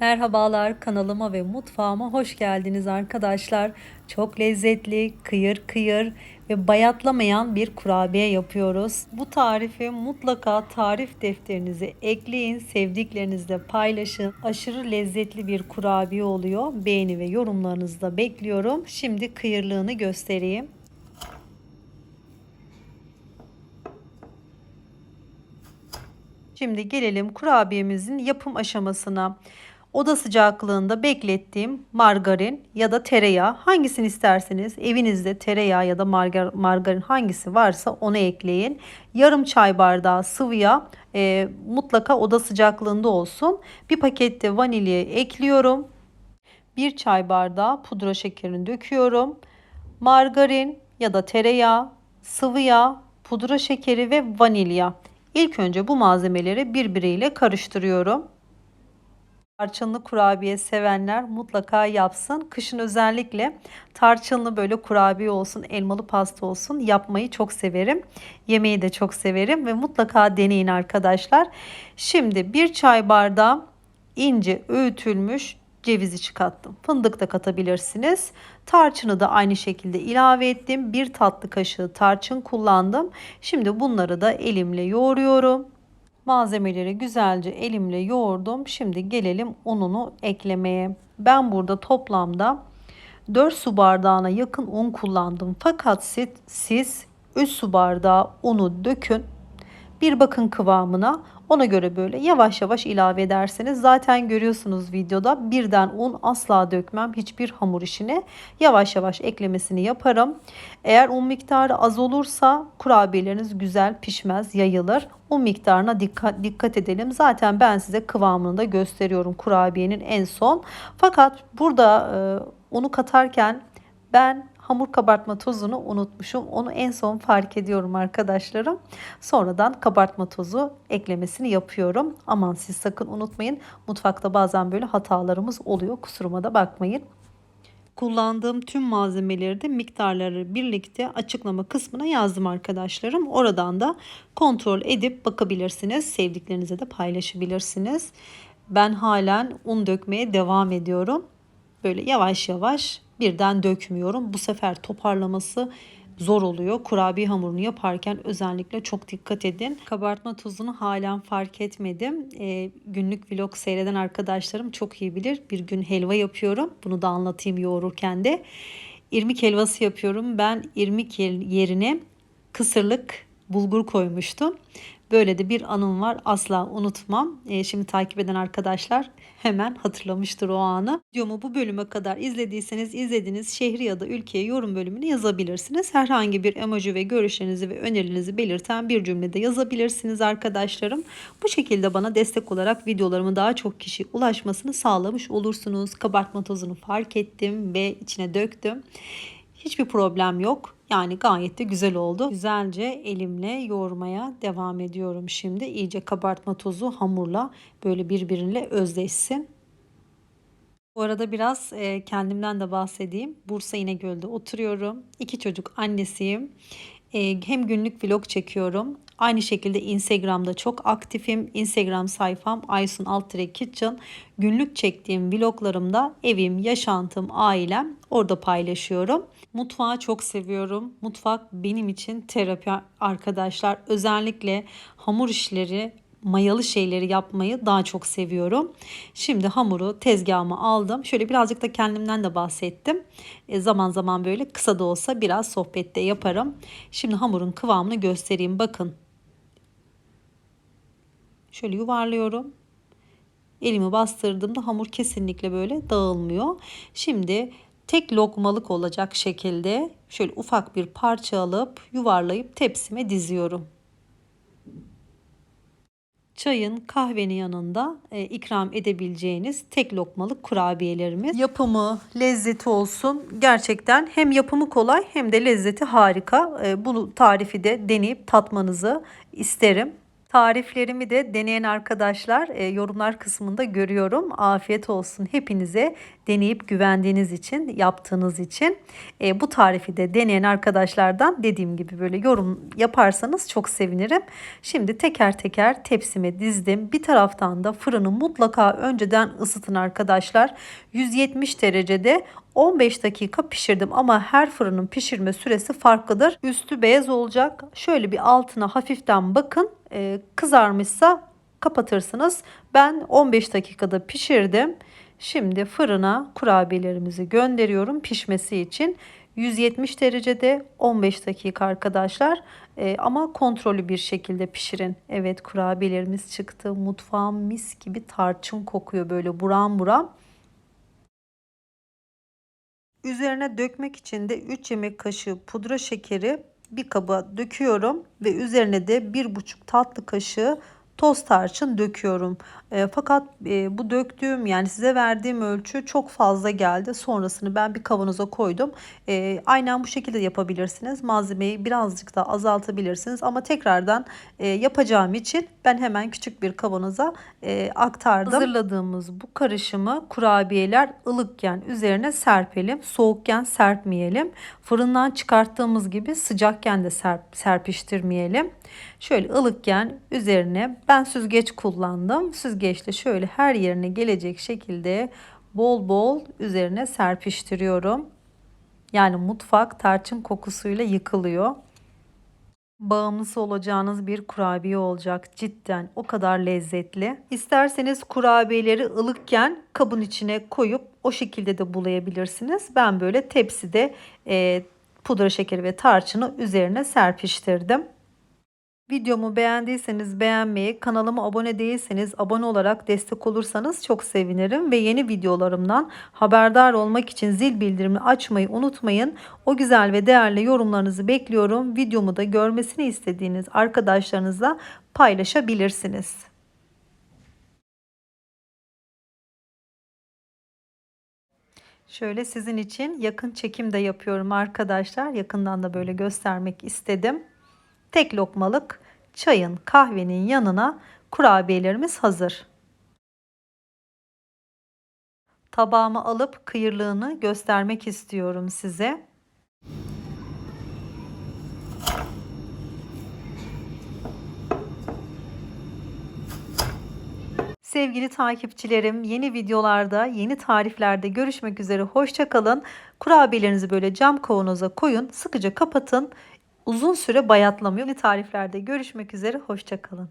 Merhabalar kanalıma ve mutfağıma hoş geldiniz arkadaşlar. Çok lezzetli, kıyır kıyır ve bayatlamayan bir kurabiye yapıyoruz. Bu tarifi mutlaka tarif defterinize ekleyin, sevdiklerinizle paylaşın. Aşırı lezzetli bir kurabiye oluyor. Beğeni ve yorumlarınızı da bekliyorum. Şimdi kıyırlığını göstereyim. Şimdi gelelim kurabiyemizin yapım aşamasına. Oda sıcaklığında beklettiğim margarin ya da tereyağı hangisini isterseniz evinizde tereyağı ya da margar, margarin hangisi varsa onu ekleyin. Yarım çay bardağı sıvı yağ e, mutlaka oda sıcaklığında olsun. Bir pakette vanilya ekliyorum. Bir çay bardağı pudra şekerini döküyorum. Margarin ya da tereyağı, sıvı yağ, pudra şekeri ve vanilya. İlk önce bu malzemeleri birbiriyle karıştırıyorum. Tarçınlı kurabiye sevenler mutlaka yapsın. Kışın özellikle tarçınlı böyle kurabiye olsun, elmalı pasta olsun yapmayı çok severim. Yemeği de çok severim ve mutlaka deneyin arkadaşlar. Şimdi bir çay bardağı ince öğütülmüş cevizi çıkarttım. Fındık da katabilirsiniz. Tarçını da aynı şekilde ilave ettim. Bir tatlı kaşığı tarçın kullandım. Şimdi bunları da elimle yoğuruyorum. Malzemeleri güzelce elimle yoğurdum. Şimdi gelelim ununu eklemeye. Ben burada toplamda 4 su bardağına yakın un kullandım. Fakat siz, siz 3 su bardağı unu dökün. Bir bakın kıvamına. Ona göre böyle yavaş yavaş ilave ederseniz zaten görüyorsunuz videoda birden un asla dökmem hiçbir hamur işine. Yavaş yavaş eklemesini yaparım. Eğer un miktarı az olursa kurabiyeleriniz güzel pişmez, yayılır. Un miktarına dikkat, dikkat edelim. Zaten ben size kıvamını da gösteriyorum kurabiyenin en son. Fakat burada e, unu katarken ben hamur kabartma tozunu unutmuşum. Onu en son fark ediyorum arkadaşlarım. Sonradan kabartma tozu eklemesini yapıyorum. Aman siz sakın unutmayın. Mutfakta bazen böyle hatalarımız oluyor. Kusuruma da bakmayın. Kullandığım tüm malzemeleri de miktarları birlikte açıklama kısmına yazdım arkadaşlarım. Oradan da kontrol edip bakabilirsiniz. Sevdiklerinize de paylaşabilirsiniz. Ben halen un dökmeye devam ediyorum. Böyle yavaş yavaş birden dökmüyorum. Bu sefer toparlaması zor oluyor. Kurabiye hamurunu yaparken özellikle çok dikkat edin. Kabartma tozunu halen fark etmedim. E, günlük vlog seyreden arkadaşlarım çok iyi bilir. Bir gün helva yapıyorum. Bunu da anlatayım yoğururken de. İrmik helvası yapıyorum. Ben irmik yerine kısırlık bulgur koymuştum. Böyle de bir anım var asla unutmam. E, şimdi takip eden arkadaşlar hemen hatırlamıştır o anı. Videomu bu bölüme kadar izlediyseniz izlediğiniz şehri ya da ülkeye yorum bölümünü yazabilirsiniz. Herhangi bir emoji ve görüşlerinizi ve önerilerinizi belirten bir cümlede yazabilirsiniz arkadaşlarım. Bu şekilde bana destek olarak videolarımı daha çok kişi ulaşmasını sağlamış olursunuz. Kabartma tozunu fark ettim ve içine döktüm. Hiçbir problem yok. Yani gayet de güzel oldu. Güzelce elimle yoğurmaya devam ediyorum şimdi. İyice kabartma tozu hamurla böyle birbiriyle özleşsin. Bu arada biraz e, kendimden de bahsedeyim. Bursa İnegöl'de oturuyorum. İki çocuk annesiyim. E, hem günlük vlog çekiyorum. Aynı şekilde Instagram'da çok aktifim. Instagram sayfam Aysun Altre Kitchen. Günlük çektiğim vloglarımda evim, yaşantım, ailem orada paylaşıyorum. Mutfağı çok seviyorum. Mutfak benim için terapi arkadaşlar. Özellikle hamur işleri, mayalı şeyleri yapmayı daha çok seviyorum. Şimdi hamuru tezgahıma aldım. Şöyle birazcık da kendimden de bahsettim. E, zaman zaman böyle kısa da olsa biraz sohbette yaparım. Şimdi hamurun kıvamını göstereyim. Bakın. Şöyle yuvarlıyorum. Elimi bastırdığımda hamur kesinlikle böyle dağılmıyor. Şimdi tek lokmalık olacak şekilde şöyle ufak bir parça alıp yuvarlayıp tepsime diziyorum. Çayın kahvenin yanında e, ikram edebileceğiniz tek lokmalık kurabiyelerimiz. Yapımı, lezzeti olsun. Gerçekten hem yapımı kolay hem de lezzeti harika. E, bunu tarifi de deneyip tatmanızı isterim. Tariflerimi de deneyen arkadaşlar e, yorumlar kısmında görüyorum. Afiyet olsun hepinize deneyip güvendiğiniz için, yaptığınız için. E, bu tarifi de deneyen arkadaşlardan dediğim gibi böyle yorum yaparsanız çok sevinirim. Şimdi teker teker tepsime dizdim. Bir taraftan da fırını mutlaka önceden ısıtın arkadaşlar. 170 derecede 15 dakika pişirdim ama her fırının pişirme süresi farklıdır. Üstü beyaz olacak. Şöyle bir altına hafiften bakın. Ee, kızarmışsa kapatırsınız. Ben 15 dakikada pişirdim. Şimdi fırına kurabiyelerimizi gönderiyorum pişmesi için. 170 derecede 15 dakika arkadaşlar ee, ama kontrollü bir şekilde pişirin. Evet kurabiyelerimiz çıktı. Mutfağım mis gibi tarçın kokuyor böyle buram buram. Üzerine dökmek için de 3 yemek kaşığı pudra şekeri bir kaba döküyorum ve üzerine de 1,5 tatlı kaşığı toz tarçın döküyorum. E, fakat e, bu döktüğüm yani size verdiğim ölçü çok fazla geldi. Sonrasını ben bir kavanoza koydum. E, aynen bu şekilde yapabilirsiniz. Malzemeyi birazcık da azaltabilirsiniz. Ama tekrardan e, yapacağım için ben hemen küçük bir kavanoza e, aktardım. Hazırladığımız bu karışımı kurabiyeler ılıkken üzerine serpelim. Soğukken serpmeyelim. Fırından çıkarttığımız gibi sıcakken de serp, serpiştirmeyelim. Şöyle ılıkken üzerine ben süzgeç kullandım. Süzgeçle şöyle her yerine gelecek şekilde bol bol üzerine serpiştiriyorum. Yani mutfak tarçın kokusuyla yıkılıyor. Bağımlısı olacağınız bir kurabiye olacak. Cidden o kadar lezzetli. İsterseniz kurabiyeleri ılıkken kabın içine koyup o şekilde de bulayabilirsiniz. Ben böyle tepside e, pudra şekeri ve tarçını üzerine serpiştirdim. Videomu beğendiyseniz beğenmeyi, kanalıma abone değilseniz abone olarak destek olursanız çok sevinirim. Ve yeni videolarımdan haberdar olmak için zil bildirimini açmayı unutmayın. O güzel ve değerli yorumlarınızı bekliyorum. Videomu da görmesini istediğiniz arkadaşlarınızla paylaşabilirsiniz. Şöyle sizin için yakın çekim de yapıyorum arkadaşlar. Yakından da böyle göstermek istedim. Tek lokmalık çayın, kahvenin yanına kurabiyelerimiz hazır. Tabağımı alıp kıyırlığını göstermek istiyorum size. Sevgili takipçilerim yeni videolarda yeni tariflerde görüşmek üzere hoşçakalın. Kurabiyelerinizi böyle cam kavanoza koyun sıkıca kapatın uzun süre bayatlamıyor. Yeni tariflerde görüşmek üzere. Hoşçakalın.